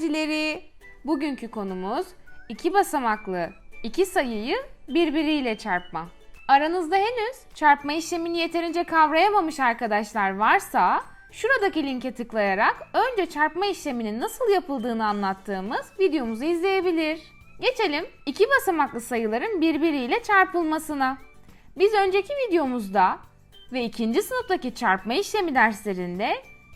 öğrencileri. Bugünkü konumuz iki basamaklı iki sayıyı birbiriyle çarpma. Aranızda henüz çarpma işlemini yeterince kavrayamamış arkadaşlar varsa şuradaki linke tıklayarak önce çarpma işleminin nasıl yapıldığını anlattığımız videomuzu izleyebilir. Geçelim iki basamaklı sayıların birbiriyle çarpılmasına. Biz önceki videomuzda ve ikinci sınıftaki çarpma işlemi derslerinde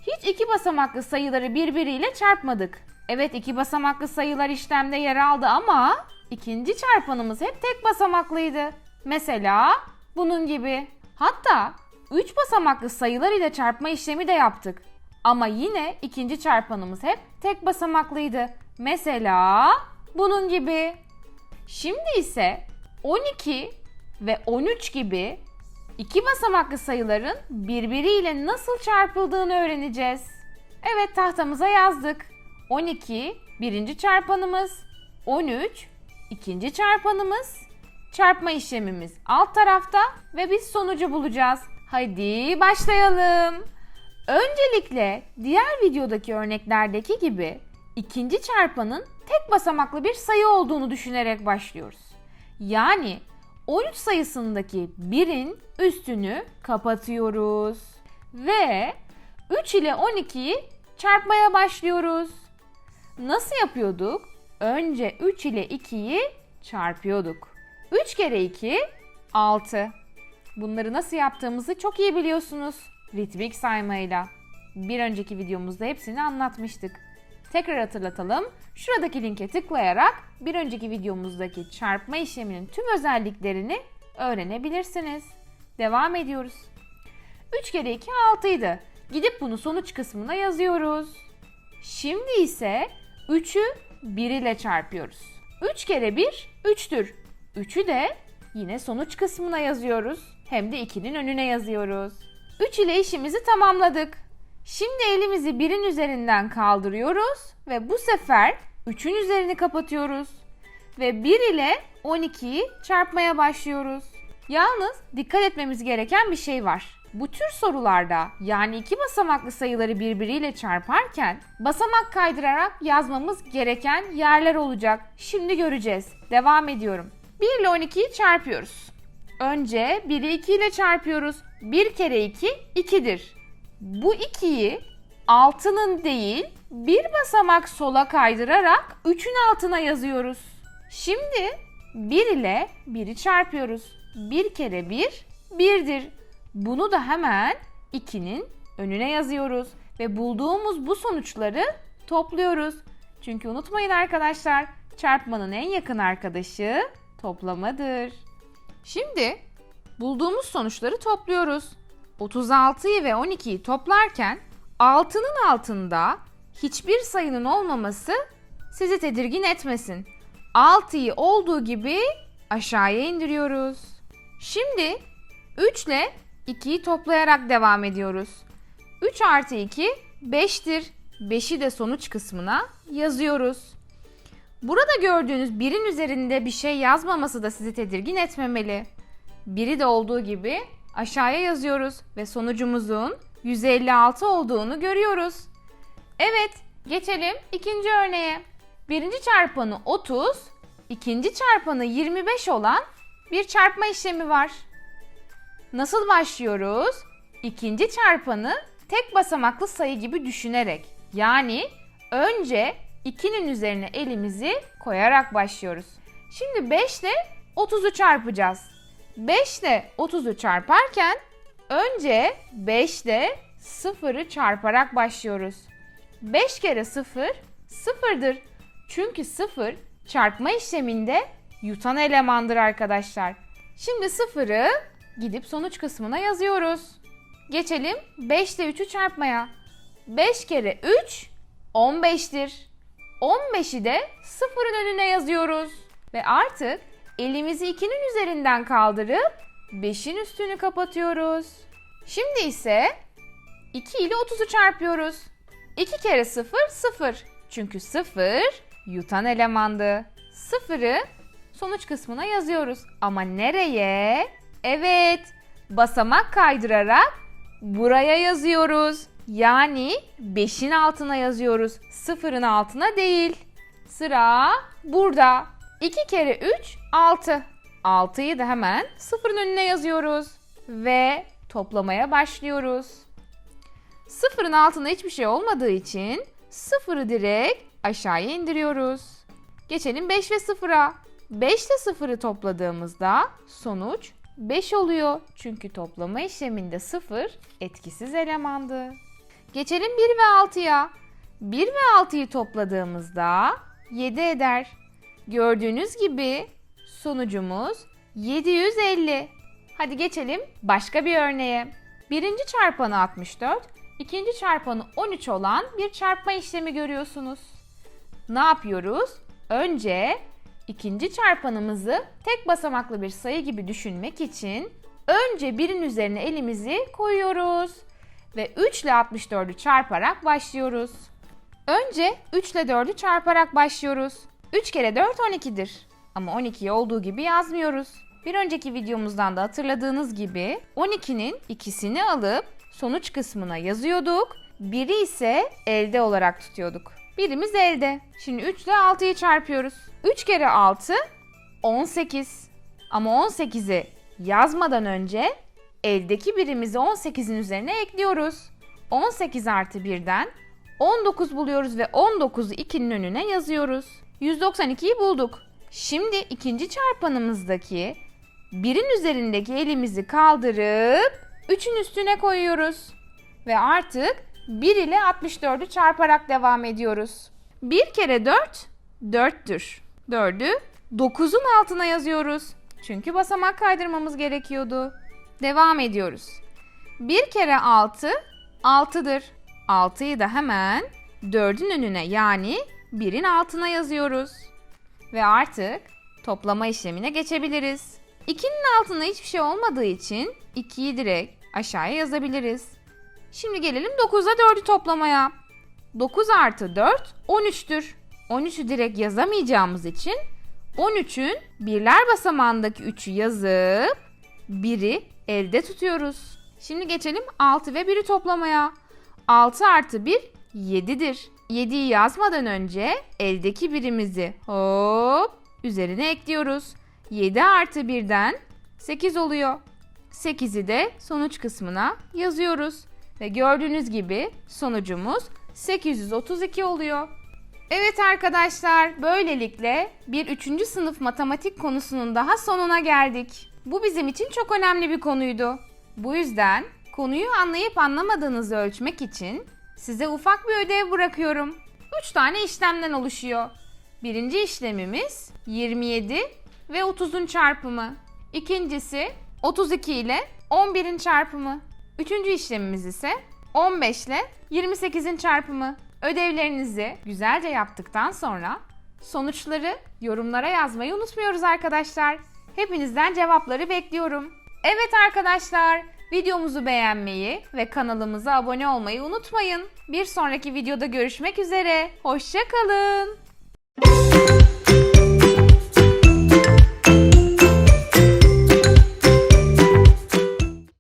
hiç iki basamaklı sayıları birbiriyle çarpmadık. Evet iki basamaklı sayılar işlemde yer aldı ama ikinci çarpanımız hep tek basamaklıydı. Mesela bunun gibi. Hatta üç basamaklı sayılar ile çarpma işlemi de yaptık. Ama yine ikinci çarpanımız hep tek basamaklıydı. Mesela bunun gibi. Şimdi ise 12 ve 13 gibi iki basamaklı sayıların birbiriyle nasıl çarpıldığını öğreneceğiz. Evet tahtamıza yazdık. 12 birinci çarpanımız, 13 ikinci çarpanımız, çarpma işlemimiz alt tarafta ve biz sonucu bulacağız. Haydi başlayalım. Öncelikle diğer videodaki örneklerdeki gibi ikinci çarpanın tek basamaklı bir sayı olduğunu düşünerek başlıyoruz. Yani 13 sayısındaki 1'in üstünü kapatıyoruz. Ve 3 ile 12'yi çarpmaya başlıyoruz. Nasıl yapıyorduk? Önce 3 ile 2'yi çarpıyorduk. 3 kere 2 6. Bunları nasıl yaptığımızı çok iyi biliyorsunuz. Ritmik saymayla. Bir önceki videomuzda hepsini anlatmıştık. Tekrar hatırlatalım. Şuradaki linke tıklayarak bir önceki videomuzdaki çarpma işleminin tüm özelliklerini öğrenebilirsiniz. Devam ediyoruz. 3 kere 2 6 idi. Gidip bunu sonuç kısmına yazıyoruz. Şimdi ise 3'ü 1 ile çarpıyoruz. 3 kere 1 3'tür. 3'ü de yine sonuç kısmına yazıyoruz. Hem de 2'nin önüne yazıyoruz. 3 ile işimizi tamamladık. Şimdi elimizi 1'in üzerinden kaldırıyoruz ve bu sefer 3'ün üzerini kapatıyoruz. Ve 1 ile 12'yi çarpmaya başlıyoruz. Yalnız dikkat etmemiz gereken bir şey var. Bu tür sorularda yani iki basamaklı sayıları birbiriyle çarparken basamak kaydırarak yazmamız gereken yerler olacak. Şimdi göreceğiz. Devam ediyorum. 1 ile 12'yi çarpıyoruz. Önce 1'i 2 ile çarpıyoruz. 1 kere 2 2'dir. Bu 2'yi 6'nın değil bir basamak sola kaydırarak 3'ün altına yazıyoruz. Şimdi 1 ile 1'i çarpıyoruz. 1 kere 1 1'dir. Bunu da hemen 2'nin önüne yazıyoruz ve bulduğumuz bu sonuçları topluyoruz. Çünkü unutmayın arkadaşlar, çarpmanın en yakın arkadaşı toplamadır. Şimdi bulduğumuz sonuçları topluyoruz. 36'yı ve 12'yi toplarken 6'nın altında hiçbir sayının olmaması sizi tedirgin etmesin. 6'yı olduğu gibi aşağıya indiriyoruz. Şimdi 3 ile 2'yi toplayarak devam ediyoruz. 3 artı 2 5'tir. 5'i de sonuç kısmına yazıyoruz. Burada gördüğünüz birin üzerinde bir şey yazmaması da sizi tedirgin etmemeli. Biri de olduğu gibi aşağıya yazıyoruz ve sonucumuzun 156 olduğunu görüyoruz. Evet, geçelim ikinci örneğe. Birinci çarpanı 30, ikinci çarpanı 25 olan bir çarpma işlemi var. Nasıl başlıyoruz? İkinci çarpanı tek basamaklı sayı gibi düşünerek. Yani önce 2'nin üzerine elimizi koyarak başlıyoruz. Şimdi 5 ile 30'u çarpacağız. 5 ile 30'u çarparken önce 5 ile 0'ı çarparak başlıyoruz. 5 kere 0 sıfırdır. Çünkü 0 çarpma işleminde yutan elemandır arkadaşlar. Şimdi 0'ı gidip sonuç kısmına yazıyoruz. Geçelim 5 ile 3'ü çarpmaya. 5 kere 3 15'tir. 15'i de sıfırın önüne yazıyoruz. Ve artık elimizi 2'nin üzerinden kaldırıp 5'in üstünü kapatıyoruz. Şimdi ise 2 ile 30'u çarpıyoruz. 2 kere 0 0. Çünkü 0 yutan elemandı. 0'ı sonuç kısmına yazıyoruz. Ama nereye? Evet, basamak kaydırarak buraya yazıyoruz. Yani 5'in altına yazıyoruz. Sıfırın altına değil. Sıra burada. 2 kere 3 6. 6'yı da hemen sıfırın önüne yazıyoruz. Ve toplamaya başlıyoruz. Sıfırın altında hiçbir şey olmadığı için sıfırı direkt aşağıya indiriyoruz. Geçelim 5 ve 0'a. 5 ile 0'ı topladığımızda sonuç 5 oluyor. Çünkü toplama işleminde 0 etkisiz elemandı. Geçelim 1 ve 6'ya. 1 ve 6'yı topladığımızda 7 eder. Gördüğünüz gibi sonucumuz 750. Hadi geçelim başka bir örneğe. Birinci çarpanı 64, ikinci çarpanı 13 olan bir çarpma işlemi görüyorsunuz. Ne yapıyoruz? Önce ikinci çarpanımızı tek basamaklı bir sayı gibi düşünmek için önce birin üzerine elimizi koyuyoruz ve 3 ile 64'ü çarparak başlıyoruz. Önce 3 ile 4'ü çarparak başlıyoruz. 3 kere 4 12'dir. Ama 12'yi olduğu gibi yazmıyoruz. Bir önceki videomuzdan da hatırladığınız gibi 12'nin ikisini alıp sonuç kısmına yazıyorduk. Biri ise elde olarak tutuyorduk. Birimiz elde. Şimdi 3 ile 6'yı çarpıyoruz. 3 kere 6 18. Ama 18'i yazmadan önce eldeki birimizi 18'in üzerine ekliyoruz. 18 artı 1'den 19 buluyoruz ve 19'u 2'nin önüne yazıyoruz. 192'yi bulduk. Şimdi ikinci çarpanımızdaki birin üzerindeki elimizi kaldırıp 3'ün üstüne koyuyoruz. Ve artık 1 ile 64'ü çarparak devam ediyoruz. 1 kere 4 4'tür. 4'ü 9'un altına yazıyoruz. Çünkü basamak kaydırmamız gerekiyordu. Devam ediyoruz. 1 kere 6 6'dır. 6'yı da hemen 4'ün önüne yani 1'in altına yazıyoruz. Ve artık toplama işlemine geçebiliriz. 2'nin altında hiçbir şey olmadığı için 2'yi direkt aşağıya yazabiliriz. Şimdi gelelim 9'a 4'ü toplamaya. 9 artı 4 13'tür. 13'ü direkt yazamayacağımız için 13'ün birler basamağındaki 3'ü yazıp 1'i elde tutuyoruz. Şimdi geçelim 6 ve 1'i toplamaya. 6 artı 1 7'dir. 7'yi yazmadan önce eldeki birimizi hop üzerine ekliyoruz. 7 artı 1'den 8 oluyor. 8'i de sonuç kısmına yazıyoruz. Ve gördüğünüz gibi sonucumuz 832 oluyor. Evet arkadaşlar, böylelikle bir 3. sınıf matematik konusunun daha sonuna geldik. Bu bizim için çok önemli bir konuydu. Bu yüzden konuyu anlayıp anlamadığınızı ölçmek için size ufak bir ödev bırakıyorum. 3 tane işlemden oluşuyor. Birinci işlemimiz 27 ve 30'un çarpımı. İkincisi 32 ile 11'in çarpımı. Üçüncü işlemimiz ise 15 ile 28'in çarpımı. Ödevlerinizi güzelce yaptıktan sonra sonuçları yorumlara yazmayı unutmuyoruz arkadaşlar. Hepinizden cevapları bekliyorum. Evet arkadaşlar, videomuzu beğenmeyi ve kanalımıza abone olmayı unutmayın. Bir sonraki videoda görüşmek üzere. Hoşçakalın.